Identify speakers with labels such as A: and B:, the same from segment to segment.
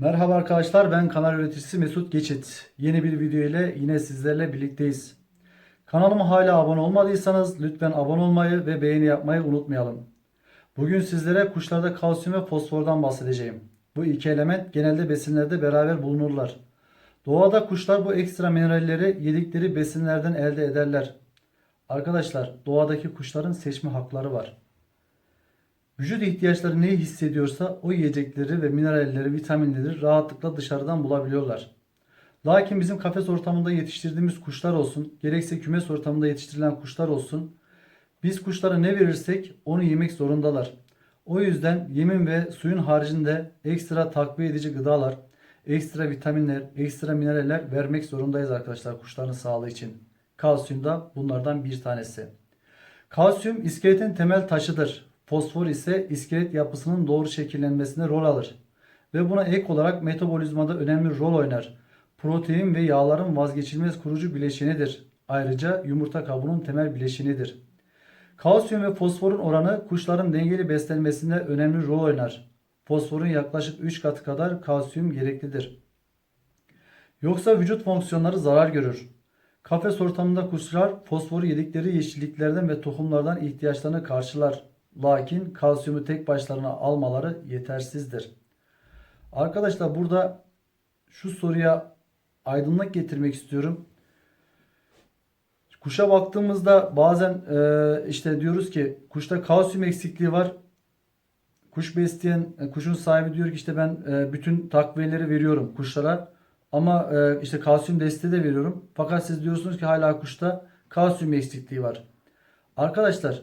A: Merhaba arkadaşlar ben kanal üreticisi Mesut Geçit. Yeni bir video ile yine sizlerle birlikteyiz. Kanalıma hala abone olmadıysanız lütfen abone olmayı ve beğeni yapmayı unutmayalım. Bugün sizlere kuşlarda kalsiyum ve fosfordan bahsedeceğim. Bu iki element genelde besinlerde beraber bulunurlar. Doğada kuşlar bu ekstra mineralleri yedikleri besinlerden elde ederler. Arkadaşlar doğadaki kuşların seçme hakları var. Vücut ihtiyaçları neyi hissediyorsa o yiyecekleri ve mineralleri, vitaminleri rahatlıkla dışarıdan bulabiliyorlar. Lakin bizim kafes ortamında yetiştirdiğimiz kuşlar olsun, gerekse kümes ortamında yetiştirilen kuşlar olsun, biz kuşlara ne verirsek onu yemek zorundalar. O yüzden yemin ve suyun haricinde ekstra takviye edici gıdalar, ekstra vitaminler, ekstra mineraller vermek zorundayız arkadaşlar kuşların sağlığı için. Kalsiyum da bunlardan bir tanesi. Kalsiyum iskeletin temel taşıdır. Fosfor ise iskelet yapısının doğru şekillenmesine rol alır. Ve buna ek olarak metabolizmada önemli rol oynar. Protein ve yağların vazgeçilmez kurucu bileşenidir. Ayrıca yumurta kabuğunun temel bileşenidir. Kalsiyum ve fosforun oranı kuşların dengeli beslenmesinde önemli rol oynar. Fosforun yaklaşık 3 katı kadar kalsiyum gereklidir. Yoksa vücut fonksiyonları zarar görür. Kafes ortamında kuşlar fosforu yedikleri yeşilliklerden ve tohumlardan ihtiyaçlarını karşılar. Lakin kalsiyumu tek başlarına almaları yetersizdir. Arkadaşlar burada şu soruya aydınlık getirmek istiyorum. Kuşa baktığımızda bazen e, işte diyoruz ki kuşta kalsiyum eksikliği var. Kuş besleyen e, kuşun sahibi diyor ki işte ben e, bütün takviyeleri veriyorum kuşlara ama e, işte kalsiyum desteği de veriyorum. Fakat siz diyorsunuz ki hala kuşta kalsiyum eksikliği var. Arkadaşlar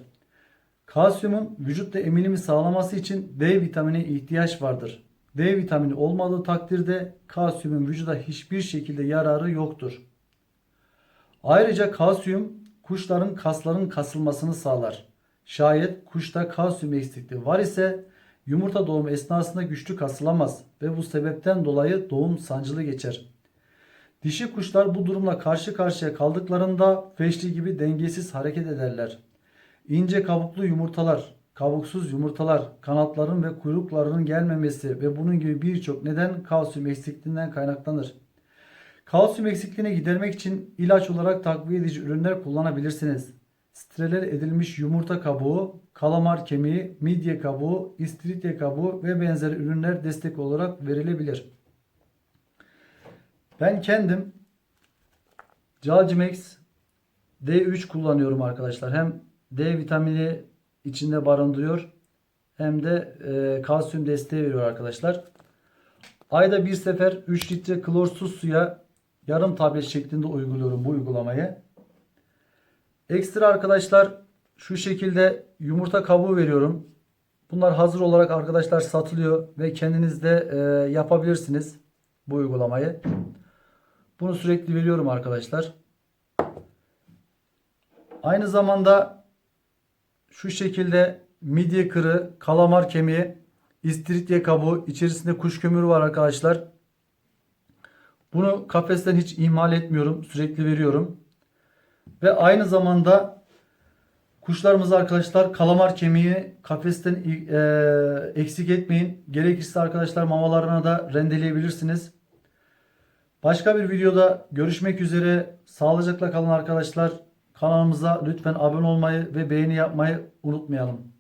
A: kalsiyumun vücutta eminimi sağlaması için D vitamini ihtiyaç vardır. D vitamini olmadığı takdirde kalsiyumun vücuda hiçbir şekilde yararı yoktur. Ayrıca kalsiyum kuşların kasların kasılmasını sağlar. Şayet kuşta kalsiyum eksikliği var ise yumurta doğumu esnasında güçlü kasılamaz ve bu sebepten dolayı doğum sancılı geçer. Dişi kuşlar bu durumla karşı karşıya kaldıklarında feşli gibi dengesiz hareket ederler. İnce kabuklu yumurtalar, kabuksuz yumurtalar, kanatların ve kuyruklarının gelmemesi ve bunun gibi birçok neden kalsiyum eksikliğinden kaynaklanır. Kalsiyum eksikliğini gidermek için ilaç olarak takviye edici ürünler kullanabilirsiniz. Streler edilmiş yumurta kabuğu, kalamar kemiği, midye kabuğu, istiridye kabuğu ve benzeri ürünler destek olarak verilebilir. Ben kendim Calcimex D3 kullanıyorum arkadaşlar. Hem D vitamini içinde barındırıyor hem de e, kalsiyum desteği veriyor arkadaşlar. Ayda bir sefer 3 litre klorsuz suya yarım tablet şeklinde uyguluyorum bu uygulamayı. Ekstra arkadaşlar şu şekilde yumurta kabuğu veriyorum. Bunlar hazır olarak arkadaşlar satılıyor ve kendiniz de e, yapabilirsiniz bu uygulamayı. Bunu sürekli veriyorum arkadaşlar. Aynı zamanda şu şekilde midye kırı, kalamar kemiği, istiridye kabuğu, içerisinde kuş kömürü var arkadaşlar. Bunu kafesten hiç ihmal etmiyorum. Sürekli veriyorum. Ve aynı zamanda kuşlarımızı arkadaşlar kalamar kemiği kafesten e, eksik etmeyin. Gerekirse arkadaşlar mamalarına da rendeleyebilirsiniz. Başka bir videoda görüşmek üzere. Sağlıcakla kalın arkadaşlar. Kanalımıza lütfen abone olmayı ve beğeni yapmayı unutmayalım.